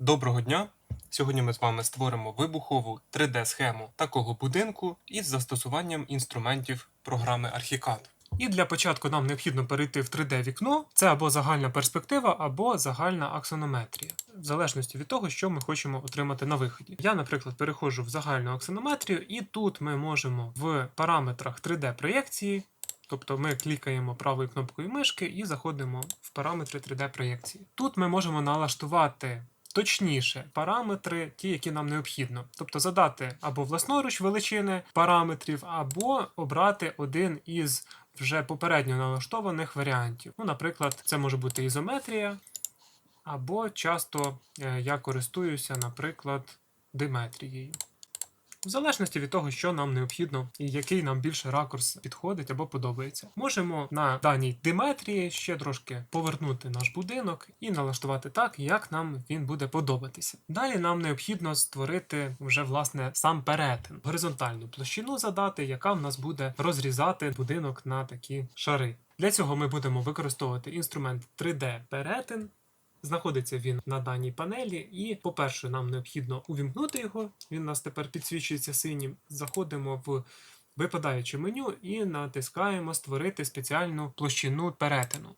Доброго дня! Сьогодні ми з вами створимо вибухову 3D-схему такого будинку із застосуванням інструментів програми Archicad. І для початку нам необхідно перейти в 3D-вікно. Це або загальна перспектива, або загальна аксонометрія, в залежності від того, що ми хочемо отримати на виході. Я, наприклад, переходжу в загальну аксонометрію, і тут ми можемо в параметрах 3D-проєкції Тобто ми клікаємо правою кнопкою мишки і заходимо в параметри 3D-проєкції. Тут ми можемо налаштувати точніше параметри, ті, які нам необхідно. Тобто задати або власноруч величини параметрів, або обрати один із вже попередньо налаштованих варіантів. Ну, Наприклад, це може бути ізометрія, або часто е, я користуюся, наприклад, диметрією. В залежності від того, що нам необхідно і який нам більше ракурс підходить або подобається. Можемо на даній диметрії ще трошки повернути наш будинок і налаштувати так, як нам він буде подобатися. Далі нам необхідно створити вже власне сам перетин, горизонтальну площину задати, яка в нас буде розрізати будинок на такі шари. Для цього ми будемо використовувати інструмент 3D перетин. Знаходиться він на даній панелі, і, по-перше, нам необхідно увімкнути його. Він у нас тепер підсвічується синім. Заходимо в випадаюче меню і натискаємо Створити спеціальну площину перетину.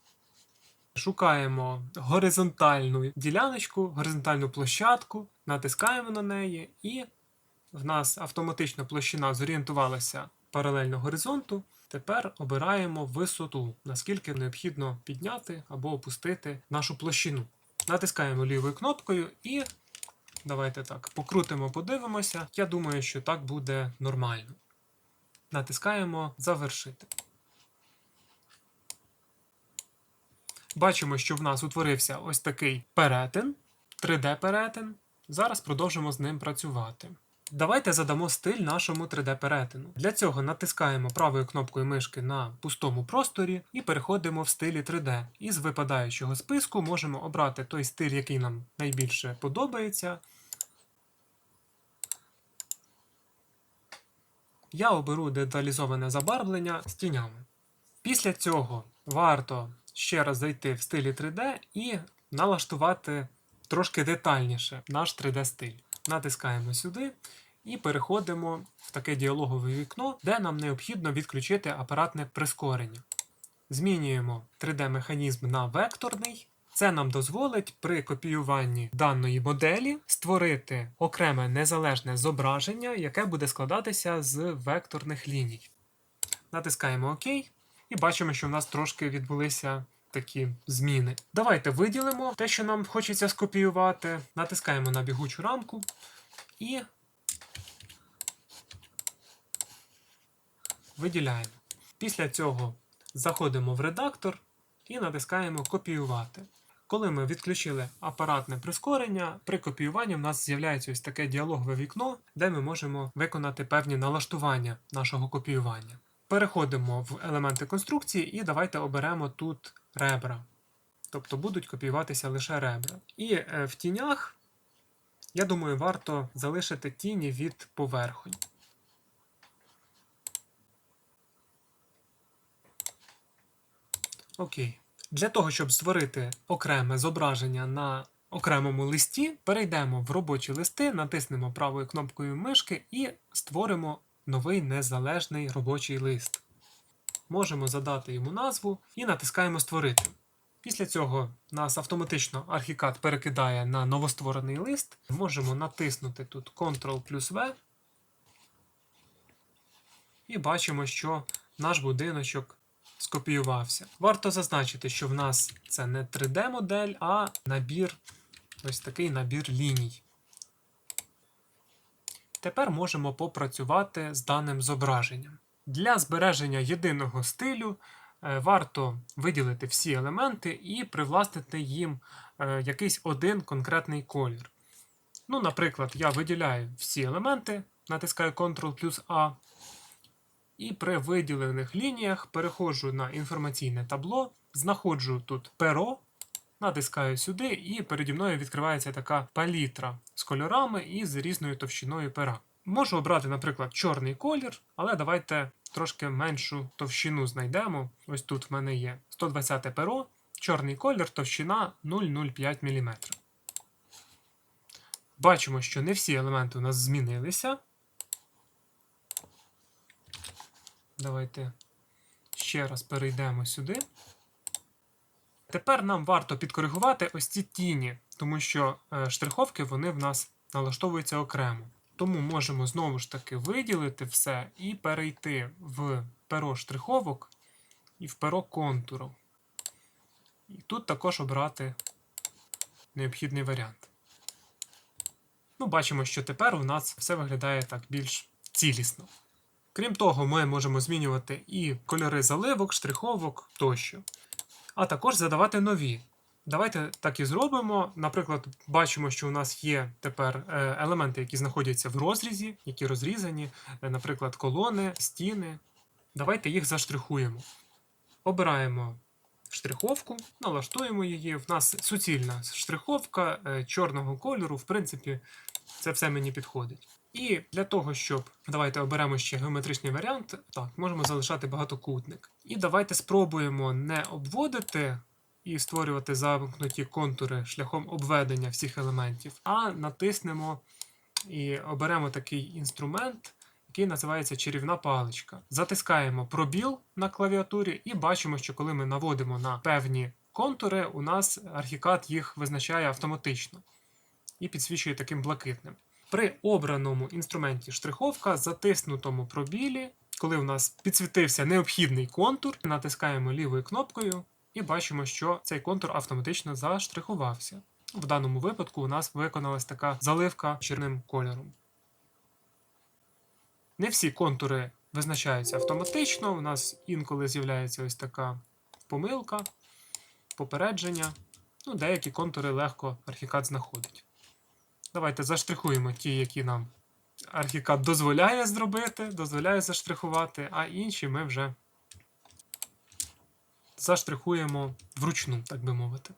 Шукаємо горизонтальну діляночку, горизонтальну площадку, натискаємо на неї, і в нас автоматично площина зорієнтувалася паралельно горизонту. Тепер обираємо висоту, наскільки необхідно підняти або опустити нашу площину. Натискаємо лівою кнопкою і давайте так, покрутимо, подивимося. Я думаю, що так буде нормально. Натискаємо Завершити. Бачимо, що в нас утворився ось такий перетин, 3D-перетин. Зараз продовжимо з ним працювати. Давайте задамо стиль нашому 3D-перетину. Для цього натискаємо правою кнопкою мишки на пустому просторі і переходимо в стилі 3D. Із випадаючого списку можемо обрати той стиль, який нам найбільше подобається. Я оберу деталізоване забарвлення з тінями. Після цього варто ще раз зайти в стилі 3D і налаштувати трошки детальніше наш 3D-стиль. Натискаємо сюди і переходимо в таке діалогове вікно, де нам необхідно відключити апаратне прискорення. Змінюємо 3D-механізм на векторний. Це нам дозволить при копіюванні даної моделі створити окреме незалежне зображення, яке буде складатися з векторних ліній. Натискаємо ОК і бачимо, що в нас трошки відбулися такі зміни. Давайте виділимо те, що нам хочеться скопіювати. Натискаємо на бігучу рамку і виділяємо. Після цього заходимо в редактор і натискаємо Копіювати. Коли ми відключили апаратне прискорення, при копіюванні в нас з'являється ось таке діалогове вікно, де ми можемо виконати певні налаштування нашого копіювання. Переходимо в елементи конструкції і давайте оберемо тут ребра. Тобто будуть копіюватися лише ребра. І е, в тінях, я думаю, варто залишити тіні від поверхонь. Окей. Для того, щоб створити окреме зображення на окремому листі, перейдемо в робочі листи, натиснемо правою кнопкою мишки і створимо новий незалежний робочий лист. Можемо задати йому назву і натискаємо Створити. Після цього нас автоматично Archicad перекидає на новостворений лист. Можемо натиснути тут Ctrl плюс V. І бачимо, що наш будиночок скопіювався. Варто зазначити, що в нас це не 3D-модель, а набір, ось такий набір ліній. Тепер можемо попрацювати з даним зображенням. Для збереження єдиного стилю е, варто виділити всі елементи і привластити їм е, якийсь один конкретний колір. Ну, Наприклад, я виділяю всі елементи, натискаю Ctrl плюс A. І при виділених лініях переходжу на інформаційне табло, знаходжу тут перо, натискаю сюди, і переді мною відкривається така палітра з кольорами і з різною товщиною пера. Можу обрати, наприклад, чорний колір, але давайте трошки меншу товщину знайдемо. Ось тут в мене є 120 перо, чорний колір, товщина 0,05 мм. Бачимо, що не всі елементи у нас змінилися. Давайте ще раз перейдемо сюди. Тепер нам варто підкоригувати ось ці тіні, тому що е, штриховки вони в нас налаштовуються окремо. Тому можемо знову ж таки виділити все і перейти в перо штриховок і в перо контуру. І тут також обрати необхідний варіант. Ну, бачимо, що тепер у нас все виглядає так більш цілісно. Крім того, ми можемо змінювати і кольори заливок, штриховок тощо, а також задавати нові. Давайте так і зробимо. Наприклад, бачимо, що у нас є тепер е, елементи, які знаходяться в розрізі, які розрізані, е, наприклад, колони, стіни. Давайте їх заштрихуємо. Обираємо штриховку, налаштуємо її. В нас суцільна штриховка е, чорного кольору, в принципі, це все мені підходить. І для того, щоб давайте оберемо ще геометричний варіант, так, можемо залишати багатокутник. І давайте спробуємо не обводити і створювати замкнуті контури шляхом обведення всіх елементів, а натиснемо і оберемо такий інструмент, який називається чарівна паличка. Затискаємо пробіл на клавіатурі і бачимо, що коли ми наводимо на певні контури, у нас архікад їх визначає автоматично і підсвічує таким блакитним. При обраному інструменті штриховка, затиснутому пробілі, коли у нас підсвітився необхідний контур, натискаємо лівою кнопкою і бачимо, що цей контур автоматично заштрихувався. В даному випадку у нас виконалась така заливка чорним кольором. Не всі контури визначаються автоматично. У нас інколи з'являється ось така помилка, попередження. Ну, деякі контури легко архікад знаходить. Давайте заштрихуємо ті, які нам архікад дозволяє зробити, дозволяє заштрихувати, а інші ми вже заштрихуємо вручну, так би мовити.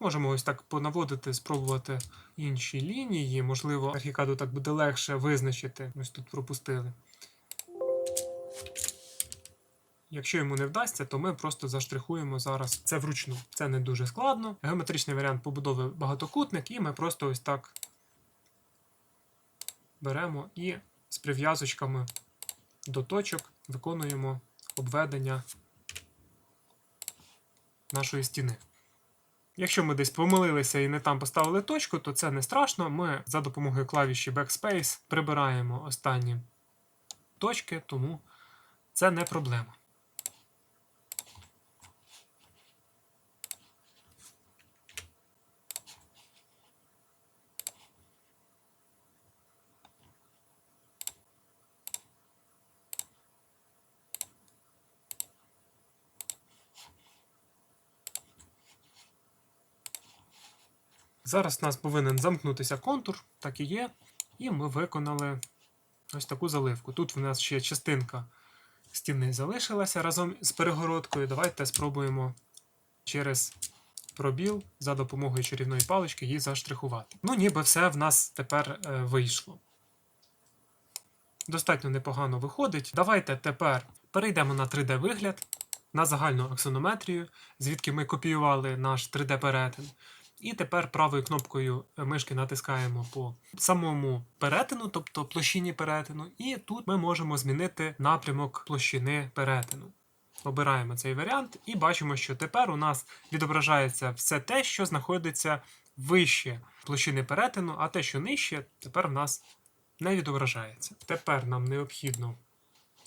Можемо ось так понаводити, спробувати інші лінії. Можливо, архікаду так буде легше визначити. Ось тут пропустили. Якщо йому не вдасться, то ми просто заштрихуємо зараз це вручну. Це не дуже складно. Геометричний варіант побудови багатокутник, і ми просто ось так беремо і з прив'язочками до точок виконуємо обведення нашої стіни. Якщо ми десь помилилися і не там поставили точку, то це не страшно. Ми за допомогою клавіші Backspace прибираємо останні точки, тому це не проблема. Зараз у нас повинен замкнутися контур, так і є. І ми виконали ось таку заливку. Тут в нас ще частинка стіни залишилася разом з перегородкою. Давайте спробуємо через пробіл за допомогою чарівної палички її заштрихувати. Ну, ніби все в нас тепер е, вийшло. Достатньо непогано виходить. Давайте тепер перейдемо на 3D-вигляд, на загальну аксонометрію, звідки ми копіювали наш 3D-перетин. І тепер правою кнопкою мишки натискаємо по самому перетину, тобто площині перетину, і тут ми можемо змінити напрямок площини перетину. Обираємо цей варіант і бачимо, що тепер у нас відображається все те, що знаходиться вище площини перетину, а те, що нижче, тепер у нас не відображається. Тепер нам необхідно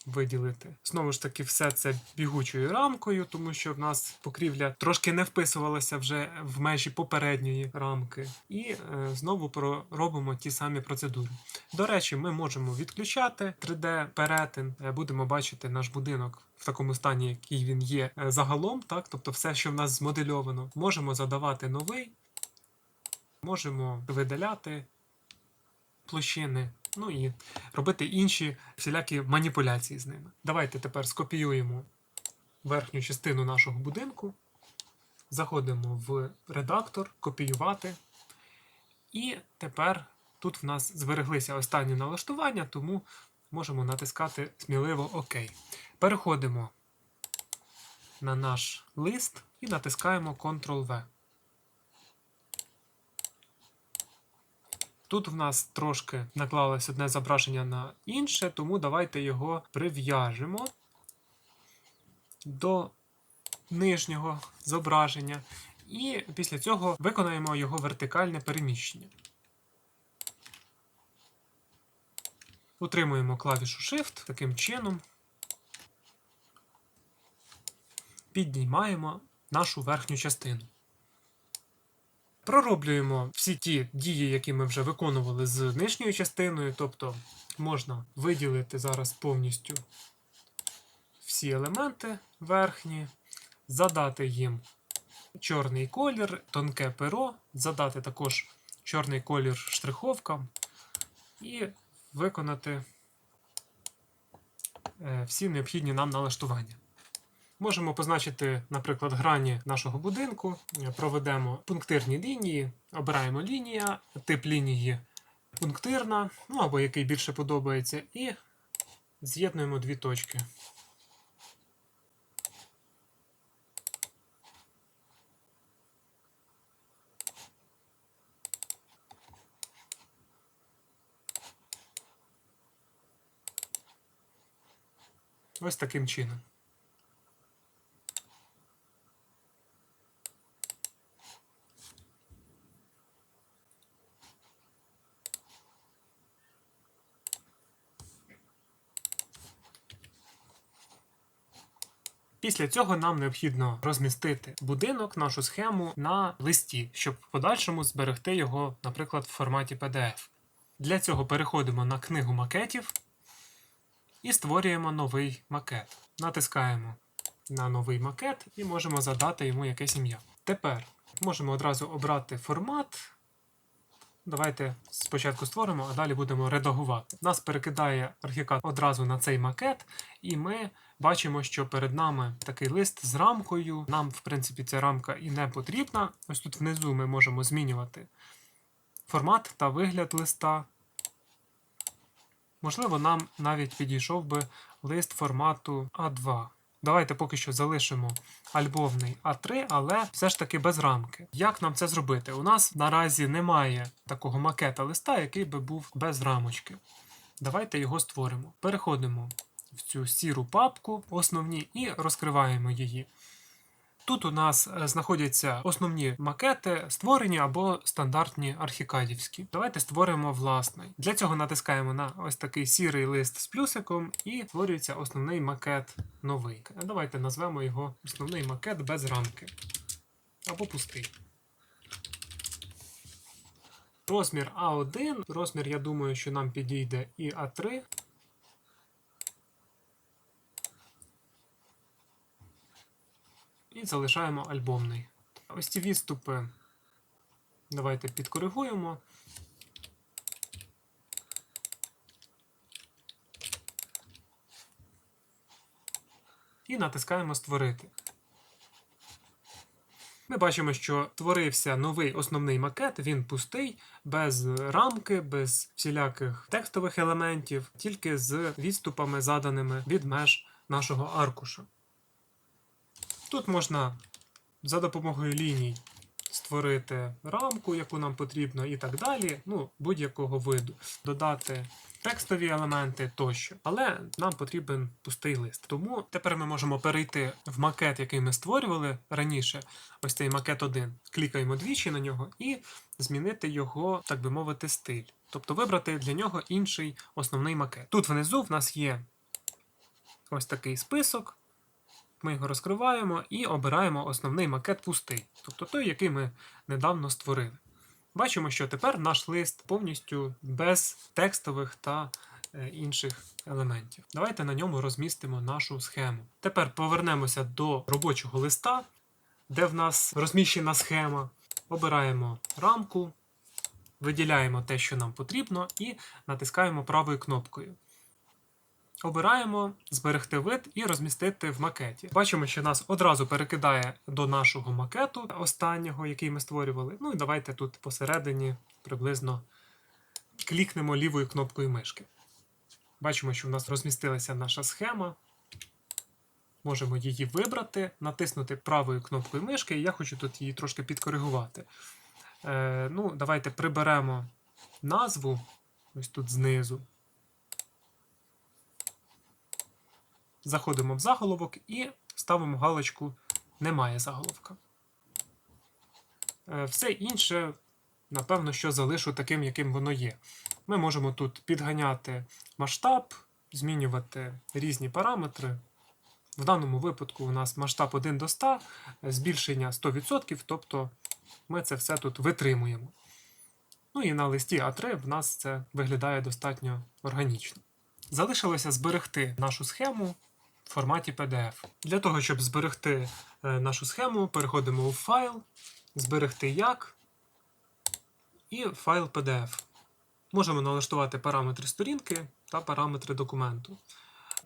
виділити. Знову ж таки, все це бігучою рамкою, тому що в нас покрівля трошки не вписувалася вже в межі попередньої рамки. І е, знову робимо ті самі процедури. До речі, ми можемо відключати 3D-перетин, Е, будемо бачити наш будинок. В такому стані, який він є е, загалом, так, тобто все, що в нас змоделювано, можемо задавати новий, можемо видаляти площини, ну і робити інші всілякі маніпуляції з ними. Давайте тепер скопіюємо верхню частину нашого будинку, заходимо в редактор, копіювати. І тепер тут в нас збереглися останні налаштування, тому можемо натискати сміливо ОК. Переходимо на наш лист і натискаємо Ctrl-V. Тут в нас трошки наклалось одне зображення на інше, тому давайте його прив'яжемо до нижнього зображення. І після цього виконаємо його вертикальне переміщення. Утримуємо клавішу Shift таким чином. Піднімаємо нашу верхню частину. Пророблюємо всі ті дії, які ми вже виконували з нижньою частиною, тобто можна виділити зараз повністю всі елементи верхні, задати їм чорний колір, тонке перо, задати також чорний колір штриховкам і виконати е, всі необхідні нам налаштування. Можемо позначити, наприклад, грані нашого будинку, проведемо пунктирні лінії, обираємо лінія, тип лінії пунктирна, ну або який більше подобається, і з'єднуємо дві точки. Ось таким чином. Після цього нам необхідно розмістити будинок, нашу схему на листі, щоб в подальшому зберегти його, наприклад, в форматі PDF. Для цього переходимо на книгу макетів і створюємо новий макет. Натискаємо на новий макет і можемо задати йому якесь ім'я. Тепер можемо одразу обрати формат. Давайте спочатку створимо, а далі будемо редагувати. Нас перекидає архікад одразу на цей макет, і ми бачимо, що перед нами такий лист з рамкою. Нам, в принципі, ця рамка і не потрібна. Ось тут внизу ми можемо змінювати формат та вигляд листа. Можливо, нам навіть підійшов би лист формату А2. Давайте поки що залишимо альбомний А3, але все ж таки без рамки. Як нам це зробити? У нас наразі немає такого макета листа, який би був без рамочки. Давайте його створимо. Переходимо в цю сіру папку основні і розкриваємо її. Тут у нас е, знаходяться основні макети, створені або стандартні архікадівські. Давайте створимо власний. Для цього натискаємо на ось такий сірий лист з плюсиком і створюється основний макет новий. Давайте назвемо його основний макет без рамки. Або пустий. Розмір А1. Розмір, я думаю, що нам підійде і А3. І залишаємо альбомний. Ось ці відступи давайте підкоригуємо. І натискаємо Створити. Ми бачимо, що творився новий основний макет, він пустий, без рамки, без всіляких текстових елементів, тільки з відступами, заданими від меж нашого аркуша. Тут можна за допомогою ліній створити рамку, яку нам потрібно, і так далі. Ну, будь-якого виду. Додати текстові елементи тощо. Але нам потрібен пустий лист. Тому тепер ми можемо перейти в макет, який ми створювали раніше. Ось цей макет 1. Клікаємо двічі на нього і змінити його, так би мовити, стиль. Тобто вибрати для нього інший основний макет. Тут внизу в нас є ось такий список. Ми його розкриваємо і обираємо основний макет пустий, тобто той, який ми недавно створили. Бачимо, що тепер наш лист повністю без текстових та е, інших елементів. Давайте на ньому розмістимо нашу схему. Тепер повернемося до робочого листа, де в нас розміщена схема. Обираємо рамку, виділяємо те, що нам потрібно, і натискаємо правою кнопкою. Обираємо зберегти вид і розмістити в макеті. Бачимо, що нас одразу перекидає до нашого макету останнього, який ми створювали. Ну і давайте тут посередині приблизно клікнемо лівою кнопкою мишки. Бачимо, що в нас розмістилася наша схема. Можемо її вибрати, натиснути правою кнопкою мишки, і я хочу тут її трошки підкоригувати. Е, Ну, Давайте приберемо назву ось тут знизу. Заходимо в заголовок і ставимо галочку Немає заголовка. Е, Все інше, напевно, що залишу таким, яким воно є. Ми можемо тут підганяти масштаб, змінювати різні параметри. В даному випадку у нас масштаб 1 до 100, е, збільшення 100%, тобто ми це все тут витримуємо. Ну і на листі А3 в нас це виглядає достатньо органічно. Залишилося зберегти нашу схему в форматі PDF. Для того, щоб зберегти е, нашу схему, переходимо у файл, зберегти як і файл PDF. Можемо налаштувати параметри сторінки та параметри документу.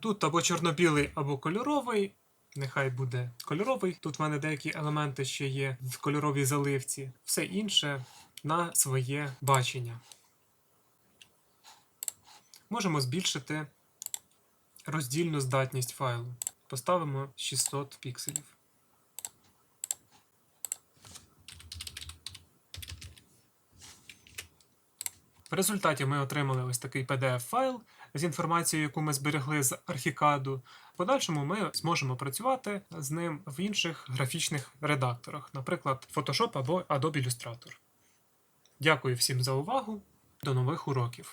Тут або чорно-білий, або кольоровий. Нехай буде кольоровий. Тут в мене деякі елементи ще є в кольоровій заливці. Все інше на своє бачення. Можемо збільшити роздільну здатність файлу. Поставимо 600 пікселів. В результаті ми отримали ось такий PDF-файл з інформацією, яку ми зберегли з архікаду. В подальшому ми зможемо працювати з ним в інших графічних редакторах, наприклад, Photoshop або Adobe Illustrator. Дякую всім за увагу. До нових уроків!